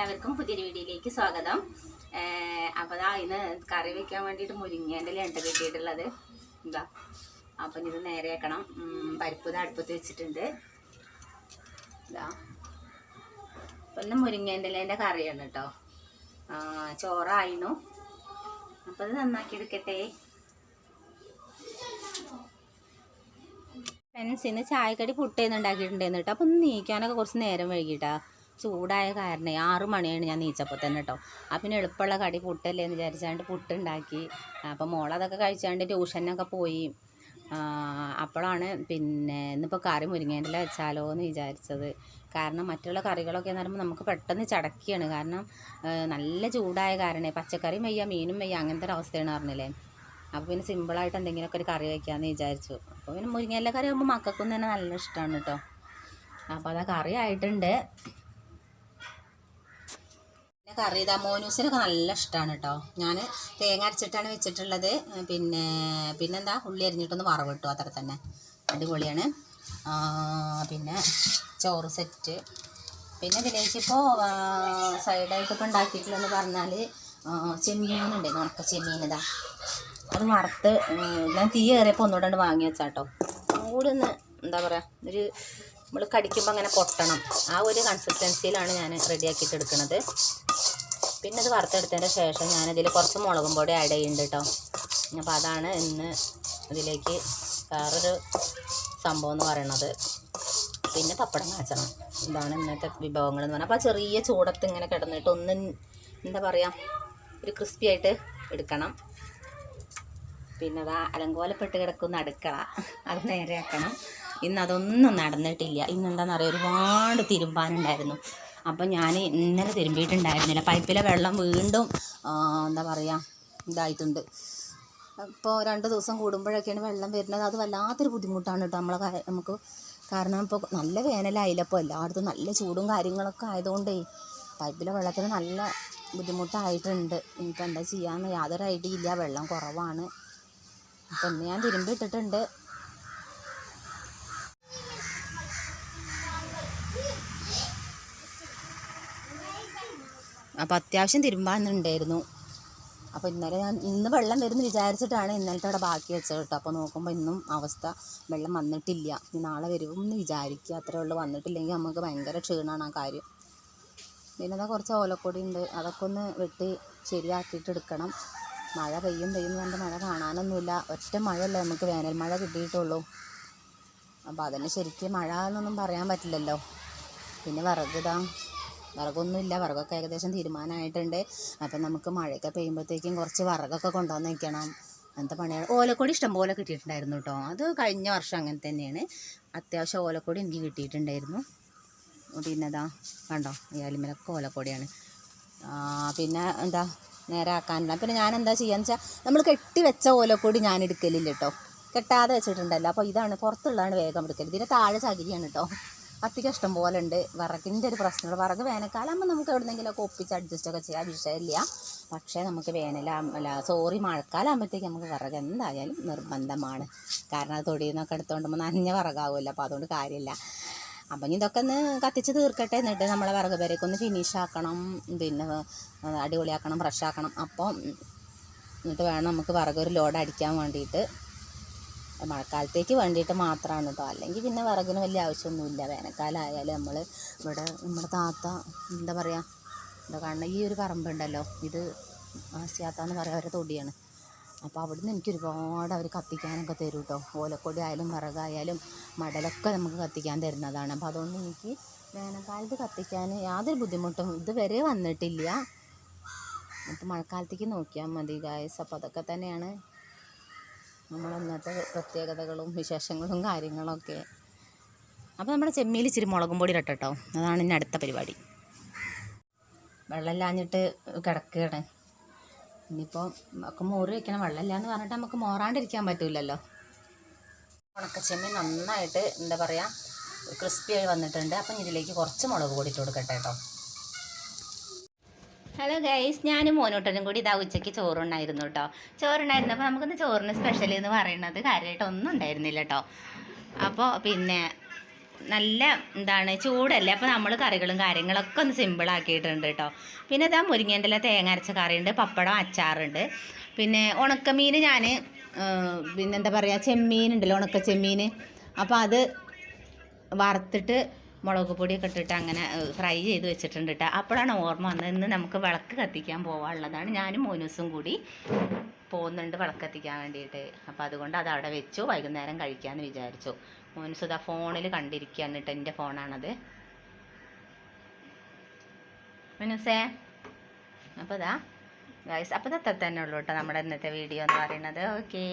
എല്ലാവർക്കും പുതിയൊരു വീഡിയോയിലേക്ക് സ്വാഗതം. അപ്പോൾ ഇതാ ഇന്ന് കറി വെക്കാൻ വേണ്ടിയിട്ട് മുരിങ്ങേന്റെ ലണ്ട കിട്ടിയിട്ടുള്ളത് എന്താ അപ്പം ഇത് നേരെ വെക്കണം. പരിപ്പ് ഇത് അടുപ്പത്ത് വെച്ചിട്ടുണ്ട്. ഇതാ. അപ്പം ഇന്ന് മുരിങ്ങേന്റെ ഇലേന്റെ കറിയാണ് കേട്ടോ ചോറായിരുന്നു അപ്പോൾ ഇത് നന്നാക്കി എടുക്കട്ടെ. ഇന്ന് ചായക്കടി പുട്ടേന്ന് ഉണ്ടാക്കിയിട്ടുണ്ടായിരുന്നു കേട്ടോ അപ്പം ഒന്ന് നീക്കാനൊക്കെ കുറച്ച് നേരം വൈകിട്ടാ ചൂടായ കാരണേ ആറ് മണിയാണ് ഞാൻ നീച്ചപ്പോൾ തന്നെ കേട്ടോ. അപ്പം പിന്നെ എളുപ്പമുള്ള കടി പുട്ടല്ലേ എന്ന് വിചാരിച്ചാണ്ട് പുട്ടുണ്ടാക്കി. അപ്പം മോളതൊക്കെ കഴിച്ചാണ്ട് ട്യൂഷനൊക്കെ പോയി. അപ്പോഴാണ് പിന്നെ ഇന്നിപ്പോൾ കറി മുരിങ്ങേന്റെ വെച്ചാലോ എന്ന് വിചാരിച്ചത്. കാരണം മറ്റുള്ള കറികളൊക്കെ എന്ന് പറയുമ്പോൾ നമുക്ക് പെട്ടെന്ന് ചടക്കിയാണ് കാരണം നല്ല ചൂടായ കാരണേ പച്ചക്കറി വയ്യ മീനും വയ്യ അങ്ങനത്തെ ഒരു അവസ്ഥയാണ് പറഞ്ഞില്ലേ. അപ്പോൾ പിന്നെ സിമ്പിളായിട്ട് എന്തെങ്കിലുമൊക്കെ ഒരു കറി വയ്ക്കാമെന്ന് വിചാരിച്ചു. അപ്പോൾ പിന്നെ മുരിങ്ങയില കറി ആകുമ്പോൾ മക്കൾക്കും തന്നെ നല്ല ഇഷ്ടമാണ് കേട്ടോ. അപ്പോൾ അതാ കറി ആയിട്ടുണ്ട്. കറി ഇതാ മോനൂസിനൊക്കെ നല്ല ഇഷ്ടമാണ് കേട്ടോ ഞാൻ തേങ്ങ അരച്ചിട്ടാണ് വെച്ചിട്ടുള്ളത്. പിന്നെ പിന്നെന്താ ഉള്ളി അരിഞ്ഞിട്ടൊന്ന് വറവിട്ടു അത്ര തന്നെ. അടിപൊളിയാണ്. പിന്നെ ചോറ് സെറ്റ്. പിന്നെ ഇതിലേക്ക് ഇപ്പോൾ സൈഡായിട്ട് ഇപ്പോൾ ഉണ്ടാക്കിയിട്ടുള്ളതെന്ന് പറഞ്ഞാൽ ചെമ്മീനുണ്ട്. ഉണക്ക ചെമ്മീൻ ഇതാ. അത് വറുത്ത് ഞാൻ തീ കയറിയപ്പോൾ ഒന്നുകൂടെ വാങ്ങി വെച്ചാട്ടോ. കൂടി എന്താ പറയുക ഒരു നമ്മൾ കടിക്കുമ്പോൾ അങ്ങനെ പൊട്ടണം ആ ഒരു കൺസിസ്റ്റൻസിയിലാണ് ഞാൻ റെഡിയാക്കിയിട്ട് എടുക്കുന്നത് പിന്നെ അത് വറുത്തെടുത്തതിന് ശേഷം ഞാനതിൽ കുറച്ച് മുളകും പൊടി ആഡ് ചെയ്യുന്നുണ്ട് കേട്ടോ അപ്പോൾ അതാണ് ഇന്ന് ഇതിലേക്ക് വേറൊരു സംഭവം എന്ന് പറയണത്. പിന്നെ പപ്പടം കാച്ചണം. ഇതാണ് ഇന്നത്തെ വിഭവങ്ങൾ എന്ന് പറഞ്ഞാൽ അപ്പോൾ ചെറിയ ചൂടത്ത് ഇങ്ങനെ കിടന്നിട്ട് ഒന്ന് എന്താ പറയുക ഒരു ക്രിസ്പി ആയിട്ട് എടുക്കണം. പിന്നെ അതാ അലങ്കോലപ്പെട്ട് കിടക്കുന്ന അടുക്കള. അത് നേരെയാക്കണം. ഇന്ന് അതൊന്നും നടന്നിട്ടില്ല. ഇന്ന് എന്താണെന്ന് അറിയാം? ഒരുപാട് തിരുമ്പാനുണ്ടായിരുന്നു. അപ്പം ഞാൻ ഇന്നലെ തിരുമ്പിയിട്ടുണ്ടായിരുന്നില്ല. പൈപ്പിലെ വെള്ളം വീണ്ടും എന്താ പറയുക ഇതായിട്ടുണ്ട്. ഇപ്പോൾ രണ്ട് ദിവസം കൂടുമ്പോഴൊക്കെയാണ് വെള്ളം വരുന്നത്. അത് വല്ലാത്തൊരു ബുദ്ധിമുട്ടാണ് കേട്ടോ നമ്മളെ നമുക്ക് കാരണം ഇപ്പോൾ നല്ല വേനലായില്ല ഇപ്പോൾ എല്ലായിടത്തും നല്ല ചൂടും കാര്യങ്ങളൊക്കെ ആയതുകൊണ്ടേ പൈപ്പിലെ വെള്ളത്തിന് നല്ല ബുദ്ധിമുട്ടായിട്ടുണ്ട്. ഇനിയിപ്പോൾ എന്താ ചെയ്യാമെന്ന് യാതൊരു ഐഡിയ ഇല്ല. വെള്ളം കുറവാണ്. അപ്പം ഇന്ന് ഞാൻ തിരുമ്പിട്ടിട്ടുണ്ട് അപ്പോൾ അത്യാവശ്യം തിരുമ്പാനുണ്ടായിരുന്നു. അപ്പോൾ ഇന്നലെ ഞാൻ ഇന്ന് വെള്ളം വരുമെന്ന് വിചാരിച്ചിട്ടാണ് ഇന്നലത്തെ അവിടെ ബാക്കി വെച്ചത് കേട്ടോ. അപ്പോൾ നോക്കുമ്പോൾ ഇന്നും അവസ്ഥ വെള്ളം വന്നിട്ടില്ല. ഇനി നാളെ വരുമെന്ന് വിചാരിക്കുക. അത്രേ ഉള്ളൂ. വന്നിട്ടില്ലെങ്കിൽ നമുക്ക് ഭയങ്കര ക്ഷീണമാണ് ആ കാര്യം. പിന്നെ അതാ കുറച്ച് ഓലക്കൊടി ഉണ്ട് അതൊക്കെ ഒന്ന് വെട്ടി ശരിയാക്കിയിട്ട് എടുക്കണം. മഴ പെയ്യും പെയ്യും പറഞ്ഞിട്ട് മഴ കാണാനൊന്നുമില്ല. ഒറ്റ മഴയല്ലേ നമുക്ക് വേനൽ മഴ കിട്ടിയിട്ടുള്ളൂ. അപ്പോൾ അതിന് ശരിക്കും മഴ എന്നൊന്നും പറയാൻ പറ്റില്ലല്ലോ. പിന്നെ വിറക് ഇതാ. വിറകൊന്നുമില്ല. വിറകൊക്കെ ഏകദേശം തീരുമാനമായിട്ടുണ്ട്. അപ്പം നമുക്ക് മഴയൊക്കെ പെയ്യുമ്പോഴത്തേക്കും കുറച്ച് വിറകൊക്കെ കൊണ്ടുവന്ന് വെക്കണം. അങ്ങനത്തെ പണിയാണ്. ഓലക്കൊടി ഇഷ്ടംപോലെ കിട്ടിയിട്ടുണ്ടായിരുന്നു കേട്ടോ. അത് കഴിഞ്ഞ വർഷം അങ്ങനെ തന്നെയാണ്. അത്യാവശ്യം ഓലക്കൊടി എനിക്ക് കിട്ടിയിട്ടുണ്ടായിരുന്നു. പിന്നെതാ കണ്ടോ? ഈ അലിമലൊക്കെ ഓലക്കൊടിയാണ്. പിന്നെ എന്താ നേരെ ആക്കാനില്ല. പിന്നെ ഞാൻ എന്താ ചെയ്യാന്ന് വെച്ചാൽ നമ്മൾ കെട്ടി വെച്ച ഓലക്കൊടി ഞാൻ എടുക്കലില്ല കേട്ടോ. കെട്ടാതെ വെച്ചിട്ടുണ്ടല്ലോ. അപ്പോൾ ഇതാണ് പുറത്തുള്ളതാണ് വേഗം എടുക്കൽ ഇതിന്റെ താഴെ ചകിരിയാണ് കേട്ടോ. കത്തിക്ക് ഇഷ്ടം പോലെ ഉണ്ട് വിറകിന്റെ ഒരു പ്രശ്നമുള്ള വിറക് വേനൽക്കാലാകുമ്പോൾ നമുക്ക് എവിടെന്നെങ്കിലുമൊക്കെ ഒപ്പിച്ച് അഡ്ജസ്റ്റൊക്കെ ചെയ്യാം. വിഷയമില്ല. പക്ഷേ നമുക്ക് വേനല അല്ല സോറി മഴക്കാലാകുമ്പോഴത്തേക്ക് നമുക്ക് വിറക് എന്തായാലും നിർബന്ധമാണ്. കാരണം അത് തൊടിയിൽ നിന്നൊക്കെ എടുത്തുകൊണ്ടുമ്പോൾ നനഞ്ഞ വിറകാവുമല്ലോ. അപ്പോൾ അതുകൊണ്ട് കാര്യമില്ല. അപ്പം ഇതൊക്കെ ഒന്ന് കത്തിച്ച് തീർക്കട്ടെ. എന്നിട്ട് നമ്മളെ വിറക് പേരൊക്കെ ഒന്ന് ഫിനിഷ് ആക്കണം. പിന്നെ അടിപൊളിയാക്കണം ഫ്രഷ് ആക്കണം. അപ്പം എന്നിട്ട് വേണം നമുക്ക് വിറക് ഒരു ലോഡ് അടിക്കാൻ വേണ്ടിയിട്ട് മഴക്കാലത്തേക്ക് വേണ്ടിയിട്ട് മാത്രമാണ് കേട്ടോ അല്ലെങ്കിൽ പിന്നെ വിറകിന് വലിയ ആവശ്യമൊന്നുമില്ല. വേനൽക്കാലമായാലും നമ്മൾ ഇവിടെ നമ്മുടെ താത്ത എന്താ പറയുക എന്താ കാരണം ഈ ഒരു പറമ്പുണ്ടല്ലോ. ഇത് ആസിയാത്ത എന്ന് പറയുക അവരുടെ തൊടിയാണ്. അപ്പോൾ അവിടുന്ന് എനിക്ക് ഒരുപാട് അവർ കത്തിക്കാനൊക്കെ തരും കേട്ടോ ഓലക്കൊടി ആയാലും വിറകായാലും മടലൊക്കെ നമുക്ക് കത്തിക്കാൻ തരുന്നതാണ്. അപ്പോൾ അതുകൊണ്ട് എനിക്ക് വേനൽക്കാലത്ത് കത്തിക്കാൻ യാതൊരു ബുദ്ധിമുട്ടും ഇതുവരെ വന്നിട്ടില്ല. അപ്പോൾ മഴക്കാലത്തേക്ക് നോക്കിയാൽ മതി ഗായസ് അപ്പോൾ അതൊക്കെ തന്നെയാണ് നമ്മൾ അന്നത്തെ പ്രത്യേകതകളും വിശേഷങ്ങളും കാര്യങ്ങളൊക്കെ. അപ്പോൾ നമ്മുടെ ചെമ്മീൽ ഇച്ചിരി മുളകും പൊടി ഇടട്ടോ അതാണ് ഇനി അടുത്ത പരിപാടി. വെള്ളമില്ലാഞ്ഞിട്ട് കിടക്കുകയാണ്. ഇനിയിപ്പോൾ നമുക്ക് മോര് വെക്കണം. വെള്ളമില്ല എന്ന് പറഞ്ഞിട്ട് നമുക്ക് മോറാണ്ടിരിക്കാൻ പറ്റില്ലല്ലോ ഉണക്കച്ചെമ്മീൻ നന്നായിട്ട് എന്താ പറയുക ക്രിസ്പി ആയി വന്നിട്ടുണ്ട്. അപ്പം ഇതിലേക്ക് കുറച്ച് മുളക് പൊടി ഇട്ട് കൊടുക്കട്ടെ കേട്ടോ ഹലോ ഗൈസ് ഞാനും മോനോട്ടനും കൂടി ഇതാ ഉച്ചയ്ക്ക് ചോറുണ്ടായിരുന്നു കേട്ടോ ചോറുണ്ടായിരുന്നപ്പോൾ നമുക്കൊന്ന് ചോറിന് സ്പെഷ്യൽ എന്ന് പറയുന്നത് കാര്യമായിട്ട് ഒന്നും ഉണ്ടായിരുന്നില്ല കേട്ടോ അപ്പോൾ പിന്നെ നല്ല എന്താണ് ചൂടല്ലേ? അപ്പോൾ നമ്മൾ കറികളും കാര്യങ്ങളൊക്കെ ഒന്ന് സിമ്പിളാക്കിയിട്ടുണ്ട് കേട്ടോ പിന്നെ ഇതാ മുരിങ്ങേന്റെ തേങ്ങ അരച്ച കറിയുണ്ട് പപ്പടം അച്ചാറുണ്ട്. പിന്നെ ഉണക്കമീൻ ഞാൻ പിന്നെന്താ പറയുക ചെമ്മീൻ ഉണ്ടല്ലോ ഉണക്ക ചെമ്മീൻ അപ്പോൾ അത് വറുത്തിട്ട് മുളക് പൊടിയൊക്കെ ഇട്ടിട്ട് അങ്ങനെ ഫ്രൈ ചെയ്ത് വെച്ചിട്ടുണ്ട് കേട്ടോ അപ്പോഴാണ് ഓർമ്മ വന്നത് ഇന്ന് നമുക്ക് വിളക്ക് കത്തിക്കാൻ പോകാനുള്ളതാണ് ഞാനും മോനൂസും കൂടി പോകുന്നുണ്ട് വിളക്ക് കത്തിക്കാൻ വേണ്ടിയിട്ട്. അപ്പോൾ അതുകൊണ്ട് അത് അവിടെ വെച്ചു. വൈകുന്നേരം കഴിക്കാമെന്ന് വിചാരിച്ചു. മോനൂസ് ഇതാ ഫോണിൽ കണ്ടിരിക്കുകയാണ് കേട്ടോ എന്റെ ഫോണാണത്. മോനൂസേ അപ്പോൾ ഇതാ ഗൈസ് അപ്പോൾ ഇത് അത്ര തന്നെ ഉള്ളൂ കേട്ടോ നമ്മുടെ ഇന്നത്തെ വീഡിയോ എന്ന് പറയുന്നത്. ഓക്കേ.